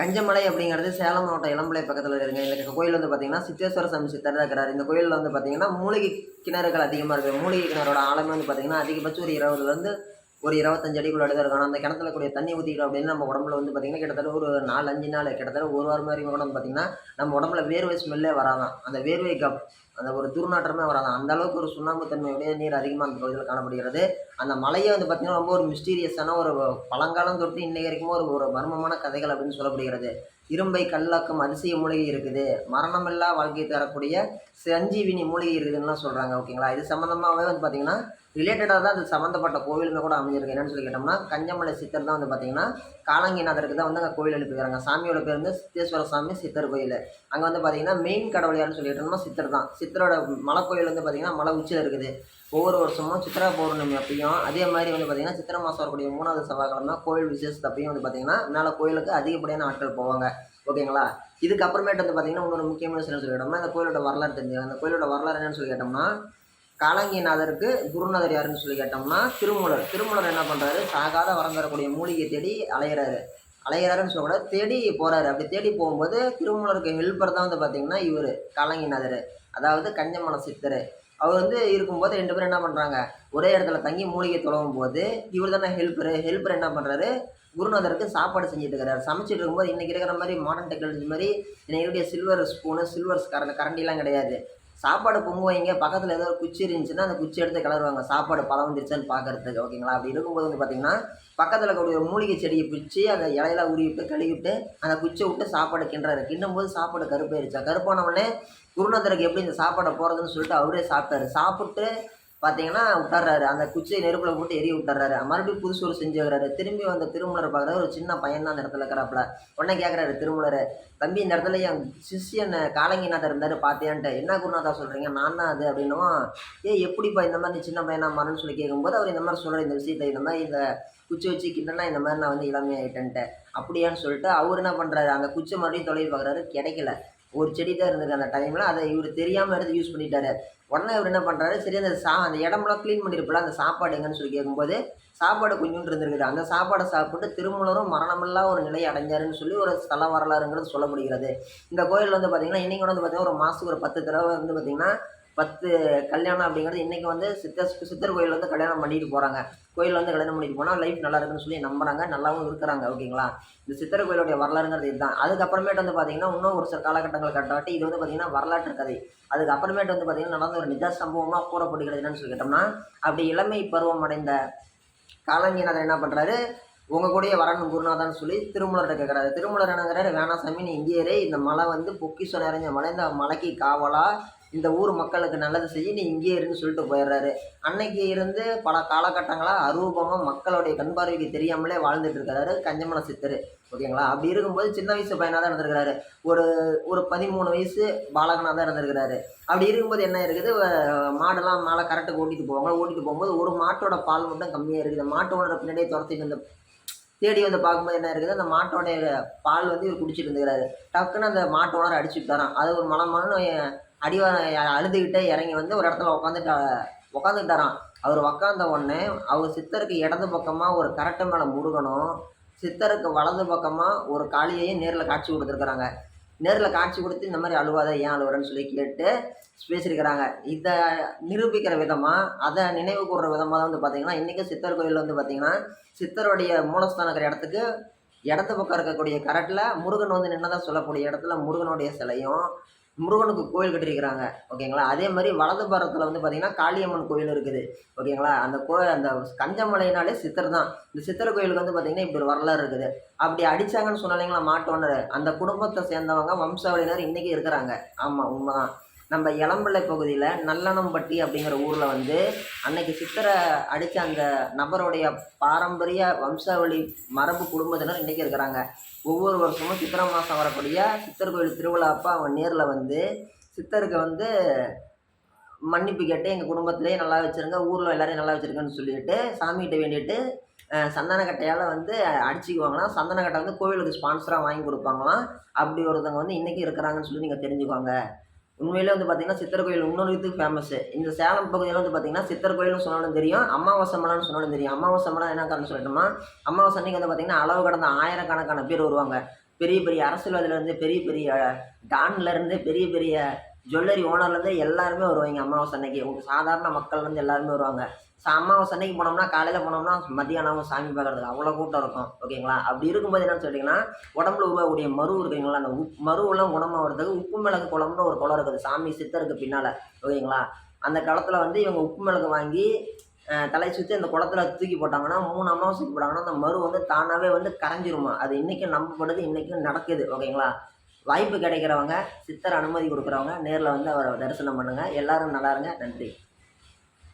கஞ்சமலை அப்படிங்கிறது சேலம் மாவட்டம் இளம்பிள்ளை பக்கத்தில் இருக்குங்க. இந்த கோயில் வந்து பார்த்தீங்கன்னா சித்தேஸ்வர சாமி சித்தர் இருக்கிறார். இந்த கோயிலில் வந்து பார்த்தீங்கன்னா மூலிகை கிணறுகள் அதிகமாக இருக்குது. மூலிகை கிணறோட ஆழமே வந்து பார்த்தீங்கன்னா அதிகபட்சம் ஒரு இருபதுலேருந்து ஒரு இருபத்தஞ்சு அடிக்குள்ள தான் இருக்கும் அந்த கிணத்துல கூடிய தண்ணி ஊற்றிக்கிறோம் அப்படின்னு நம்ம உடம்புல வந்து பார்த்தீங்கன்னா கிட்டத்தட்ட ஒரு நாலு அஞ்சு நாள் கிட்டத்தட்ட ஒரு வாரம் வரைக்கும் கூட வந்து பார்த்தீங்கன்னா நம்ம உடம்புல வேர்வை ஸ்மெல்லே வராதான். அந்த வேர்வை கப் அந்த ஒரு துர்நாற்றமே வராதான். அந்த அளவுக்கு ஒரு சுண்ணாம்பு தன்மையுடைய நீர் அதிகமாக அந்த பகுதியில் காணப்படுகிறது. அந்த மலையை வந்து பார்த்திங்கன்னா ரொம்ப ஒரு மிஸ்டீரியஸான ஒரு பழங்காலம் தொட்டு இன்னைக்கு வரைக்கும் ஒரு ஒரு மர்மமான கதைகள் அப்படின்னு சொல்லப்படுகிறது. இரும்பை கல்லாக்கும் அதிசய மூலிகை இருக்குது. மரணமில்லா வாழ்க்கையை தரக்கூடிய சஞ்சீவினி மூலிகை இருக்குதுன்னுலாம் சொல்கிறாங்க ஓகேங்களா? இது சம்மந்தமாகவே வந்து பார்த்திங்கன்னா ரிலேட்டடாக தான் அது சம்மந்தப்பட்ட கோவிலுமே கூட அமைஞ்சிருக்கு. என்னென்னு சொல்லி கேட்டோம்னா கஞ்சமலை சித்தர் தான் வந்து பார்த்திங்கன்னா காலங்கிநாதருக்கு தான் வந்து அங்கே கோயில் எழுப்பிக்கிறாங்க சாமியோட பேர் வந்து சித்தேஸ்வர சாமி சித்தர் கோயில். அங்கே வந்து பார்த்திங்கன்னா மெயின் கடவுள் யாருன்னு சொல்லிட்டோம்னா சித்தர் தான். சித்தரோட மலை கோயில் வந்து பார்த்திங்கன்னா மலை உச்சியில் இருக்குது. ஒவ்வொரு வருஷமும் சித்திரா பௌர்ணமி அப்பயும் அதே மாதிரி வந்து பார்த்திங்கன்னா சித்திரை மாதம் வரக்கூடிய மூணாவது செவ்வாய்க்கிழமை கோயில் விசேஷத்தை அப்பயும் வந்து பார்த்திங்கன்னா மேலே கோயிலுக்கு அதிகப்படியான ஆட்கள் போவாங்க. ஓகேங்களா? இதுக்கப்புறமேட்டு வந்து பார்த்திங்கன்னா இன்னொரு முக்கியமான விஷயம் அந்த இந்த கோயிலோட வரலாறு தெரிஞ்சுக்கலாம் அந்த கோயிலோட வரலாறு என்னன்னு சொல்லி கேட்டோம்னா காலங்கிநாதருக்கு குருநாதர் யாருன்னு சொல்லி கேட்டோம்னா திருமூலர். திருமூலர் என்ன பண்ணுறாரு சாகாத வரம் தரக்கூடிய மூலிகை தேடி அலையிறாரு. அலையிறாருன்னு சொல்லக்கூட தேடி போகிறாரு அப்படி தேடி போகும்போது திருமூலருக்கு ஹெல்ப்பர் தான் வந்து பார்த்திங்கன்னா இவர் காலங்கிநாதர். அதாவது கஞ்சமல சித்தர். அவர் வந்து இருக்கும்போது ரெண்டு பேரும் என்ன பண்ணுறாங்க ஒரே இடத்துல தங்கி மூலிகை தொலைவும் போது இவர் தானே ஹெல்ப்பரு ஹெல்ப்பர் என்ன பண்ணுறாரு குருநாதருக்கு சாப்பாடு செஞ்சுட்டு இருக்கிறார். சமைச்சிட்டு இருக்கும்போது இன்றைக்கி இருக்கிற மாதிரி மாடர்ன் டெக்னாலஜி மாதிரி இன்னைக்கு சில்வர் ஸ்பூனு சில்வர் கரண்ட் கரண்டிலாம் கிடையாது. சாப்பாடு பொங்கு வைங்க. பக்கத்தில் ஏதோ ஒரு குச்சி இருந்துச்சுன்னா அந்த குச்சி எடுத்து கிளறுவாங்க. சாப்பாடு பழம் வந்துருச்சான்னு பார்க்கறதுக்கு ஓகேங்களா? அப்படி இருக்கும்போது வந்து பார்த்திங்கன்னா பக்கத்தில் இருக்கக்கூடிய ஒரு மூலிகை செடியை பிடிச்சி அந்த இலையெல்லாம் உருவிட்டு கழுவிட்டு அந்த குச்சியை விட்டு சாப்பாடு கிண்டுறாரு கிண்டும் போது சாப்பாடு கருப்பாயிருச்சா? கருப்பானவுடனே குருநாதருக்கு எப்படி இந்த சாப்பாடை போகிறதுன்னு சொல்லிட்டு அவரே சாப்பிட்டாரு. சாப்பிட்டு பார்த்தீங்கன்னா விட்டுறாரு அந்த குச்சியை நெருப்பில் போட்டு எரிய விட்டுறாரு மறுபடியும் புதுசு ஒரு செஞ்சு வைக்கிறாரு. திரும்பி வந்த திருமலரை பார்க்குறாரு. ஒரு சின்ன பையன் தான் அந்த இடத்துல இருக்கிறாப்புல. உடனே கேட்குறாரு திருமலர் தம்பி இந்த இடத்துல என் சிஷியன் காலங்கிநாதர் இருந்தார் பார்த்தியான்ட்டு என்ன குருநாதா சொல்கிறீங்க நான் தான் அது அப்படின்னும். ஏ எப்படிப்பா இந்த மாதிரி சின்ன பையனா மாறன்னு சொல்லி கேட்கும்போது அவர் இந்த மாதிரி சொல்கிற இந்த விஷயத்தை இந்த மாதிரி இந்த குச்சி வச்சு கிண்டனா இந்த மாதிரி நான் வந்து இளமையாயிட்டேன்ட்டு அப்படியான்னு சொல்லிட்டு அவர் என்ன பண்ணுறாரு அந்த குச்சி மறுபடியும் தொலைவி பார்க்குறாரு. கிடைக்கல. ஒரு செடி தான் இருந்திருக்கு அந்த டைமில் அதை இவர் தெரியாமல் எடுத்து யூஸ் பண்ணிட்டாரு. உடனே இவர் என்ன பண்ணுறாரு சரி அந்த சா அந்த இடமெல்லாம் க்ளீன் பண்ணியிருப்பில்ல அந்த சாப்பாடு எங்கன்னு சொல்லி கேட்கும்போது சாப்பாடு கொஞ்சோண்டு இருந்திருக்குது. அந்த சாப்பாடை சாப்பிட்டு திருமூலரும் மரணமில்லா ஒரு நிலையை அடைஞ்சாருன்னு சொல்லி ஒரு ஸ்தல வரலாறுங்கிறது சொல்லப்படுகிறது இந்த கோயில் வந்து பார்த்திங்கன்னா இன்றைக்கி வந்து பார்த்திங்கன்னா ஒரு மாதத்துக்கு ஒரு பத்து தடவை வந்து பார்த்திங்கன்னா பத்து கல்யாணம் அப்படிங்கிறது இன்றைக்கி வந்து சித்தர் சித்தர் கோயில் வந்து கல்யாணம் பண்ணிட்டு போகிறாங்க கோயில் வந்து கல்யாணம் பண்ணிட்டு போனால் லைஃப் நல்லா இருக்குன்னு சொல்லி நம்புறாங்க நல்லாவும் இருக்கிறாங்க ஓகேங்களா? இந்த சித்தர் கோயிலுடைய வரலாறுங்கிறது இதுதான். அதுக்கப்புறமேட்டு வந்து பார்த்தீங்கன்னா இன்னும் ஒரு சில காலகட்டங்கள் கட்டாட்டி இது வந்து பார்த்தீங்கன்னா வரலாற்று கதை. அதுக்கப்புறமேட்டு வந்து பார்த்தீங்கன்னா நடந்த ஒரு நிஜ சம்பவமாக கூறப்படுகிறது என்னன்னு சொல்லி கேட்டோம்னா அப்படி இளமை பருவம் அடைந்த காலங்கிநாதர் என்ன பண்ணுறாரு உங்கள் கூடயே வரணும் குருநாதான்னு சொல்லி திருமலர்கிட்ட கேட்குறாரு திருமலர் என்னங்கிறாரு வேணாம் சாமி நீ இங்கேயே இந்த மலை வந்து பொக்கிஷம் நிறைஞ்ச மலை. இந்த மலைக்கு காவலாக இந்த ஊர் மக்களுக்கு நல்லது செய்ய நீ இங்கேயே இருன்னு சொல்லிட்டு போயிடுறாரு. அன்னைக்கு இருந்து பல காலகட்டங்களாக அரூபமாக மக்களுடைய கண் பார்வைக்கு தெரியாமலே வாழ்ந்துட்டு இருக்கிறாரு கஞ்சமல சித்தர். ஓகேங்களா? அப்படி இருக்கும்போது சின்ன வயசு பையனாக தான் இருந்திருக்கிறாரு. ஒரு ஒரு பதிமூணு வயசு பாலகனாக தான் இருந்திருக்கிறாரு. அப்படி இருக்கும்போது என்ன இருக்குது? மாடெல்லாம் மேலே கரெக்டாக ஓட்டிகிட்டு போவாங்க. ஓட்டிகிட்டு போகும்போது ஒரு மாட்டோட பால் மட்டும் கம்மியாக இருக்குது. மாட்டு மாட்டோட பின்னாடியே துரத்திட்டு இருந்த தேடி வந்து பார்க்கும்போது என்ன இருக்குது? அந்த மாட்டோடைய பால் வந்து இவர் குடிச்சிட்டு இருந்துக்கிறாரு டக்குன்னு அந்த மாட்டோட அடிச்சுட்டு அடிச்சு அது ஒரு மலம் மலம் அடிவாரம் அழுதுகிட்டே இறங்கி வந்து ஒரு இடத்துல உட்காந்துட்டு உட்காந்துக்கிட்டாரான் அவர் உக்காந்த உடனே அவர் சித்தருக்கு இடது பக்கமாக ஒரு கரட்டை மேலே முருகனும் சித்தருக்கு வலது பக்கமாக ஒரு காளியையும் நேரில் காட்சி கொடுத்துருக்குறாங்க. நேரில் காட்சி கொடுத்து இந்த மாதிரி அழுவாத ஏன் அழுவுறன்னு சொல்லி கேட்டு பேசியிருக்கிறாங்க. இதை நிரூபிக்கிற விதமாக அதை நினைவு கூடுற விதமாக தான் வந்து பார்த்திங்கன்னா இன்றைக்கும் சித்தர் கோயிலில் வந்து பார்த்திங்கன்னா சித்தருடைய மூலஸ்தானம் இருக்கிற இடத்துக்கு இடது பக்கம் இருக்கக்கூடிய கரட்டில் முருகன் வந்து நின்னதாக சொல்லக்கூடிய இடத்துல முருகனுடைய சிலையும் முருகனுக்கு கோயில் கட்டியிருக்கிறாங்க ஓகேங்களா? அதே மாதிரி வலது பாரத்தில் வந்து பார்த்திங்கன்னா காளியம்மன் கோயில் இருக்குது ஓகேங்களா? அந்த கோயில் அந்த கஞ்சமலைனாலே சித்தர் தான். இந்த சித்தர் கோயிலுக்கு வந்து பார்த்திங்கன்னா இப்படி ஒரு வரலாறு இருக்குது. அப்படி அடித்தாங்கன்னு சொன்னாலேங்களா மாட்டோனர் அந்த குடும்பத்தை சேர்ந்தவங்க வம்சாவளியினர் இன்றைக்கி இருக்கிறாங்க. ஆமாம் உண்மைதான். நம்ம இளம்பிள்ளை பகுதியில் நல்லனம்பட்டி அப்படிங்கிற ஊரில் வந்து அன்னைக்கு சித்தரை அடித்த அந்த நபருடைய பாரம்பரிய வம்சாவளி மரபு குடும்பத்தினர் இன்றைக்கி இருக்கிறாங்க. ஒவ்வொரு வருஷமும் சித்திரை மாதம் வரக்கூடிய சித்தர் கோயில் திருவிழா அப்போ அவன் நேரில் வந்து சித்தருக்கு வந்து மன்னிப்பு கேட்டு எங்கள் குடும்பத்திலேயே நல்லா வச்சுருங்க ஊரில் எல்லோரையும் நல்லா வச்சுருக்கேன்னு சொல்லிட்டு சாமிகிட்ட வேண்டிட்டு சந்தனக்கட்டையால் வந்து அடிச்சுக்குவாங்களாம். சந்தனக்கட்டை வந்து கோவிலுக்கு ஸ்பான்சராக வாங்கி கொடுப்பாங்களாம். அப்படி ஒருத்தவங்க வந்து இன்றைக்கி இருக்கிறாங்கன்னு சொல்லி நீங்கள் தெரிஞ்சுக்கோங்க. உண்மையிலே வந்து பார்த்தீங்கன்னா சித்தர் கோயில் இன்னொரு இதுக்கு ஃபேமஸ்ஸு இந்த சேலம் பகுதியில் வந்து பார்த்தீங்கன்னா சித்தர் கோயில்னு சொன்னாலும் தெரியும் அமாவாசை மலைன்னு சொன்னாலும் தெரியும். அமாவாசை மலை என்ன காரணம் சொல்லட்டுமா அமாவாசை அன்னைக்கு வந்து பார்த்தீங்கன்னா அளவு கடந்த ஆயிரக்கணக்கான பேர் வருவாங்க. பெரிய பெரிய அரசியல்வாதியிலேருந்து பெரிய பெரிய டான்லேருந்து பெரிய பெரிய ஜுவல்லரி ஓனர்லேருந்து எல்லாருமே வருவாங்க அமாவாசை அன்னைக்கு சாதாரண மக்கள்லேருந்து எல்லாருமே வருவாங்க. சா அமாவாசை அன்னைக்கு போனோம்னா காலையில் போனோம்னா மத்தியானம் சாமி பார்க்குறதுக்கு அவ்வளோ கூட்டம் இருக்கும். ஓகேங்களா? அப்படி இருக்கும்போது என்னன்னு சொல்லிட்டிங்கன்னா உடம்புல உருவாகக்கூடிய மரு இருக்குங்களா? அந்த உப் மருவெல்லாம் குணமாகிறதுக்கு உப்பு மிளகு குளம்னு ஒரு குளம் இருக்குது. சாமி சித்தருக்கு பின்னால். ஓகேங்களா? அந்த காலத்தில் வந்து இவங்க உப்பு மிளகு வாங்கி தலை சுற்றி அந்த குளத்துல தூக்கி போட்டாங்கன்னா மூணு அமாவாசைக்கு போட்டாங்கன்னா அந்த மரு வந்து தானாகவே வந்து கரைஞ்சிருமா? அது இன்றைக்கும் நம்பப்படுது இன்றைக்கும் நடக்குது. ஓகேங்களா? வாய்ப்பு கிடைக்கிறவங்க சித்தர் அனுமதி கொடுக்குறவங்க நேரில் வந்து அவரை தரிசனம் பண்ணுங்கள் எல்லோரும் நல்லா இருங்க. நன்றி.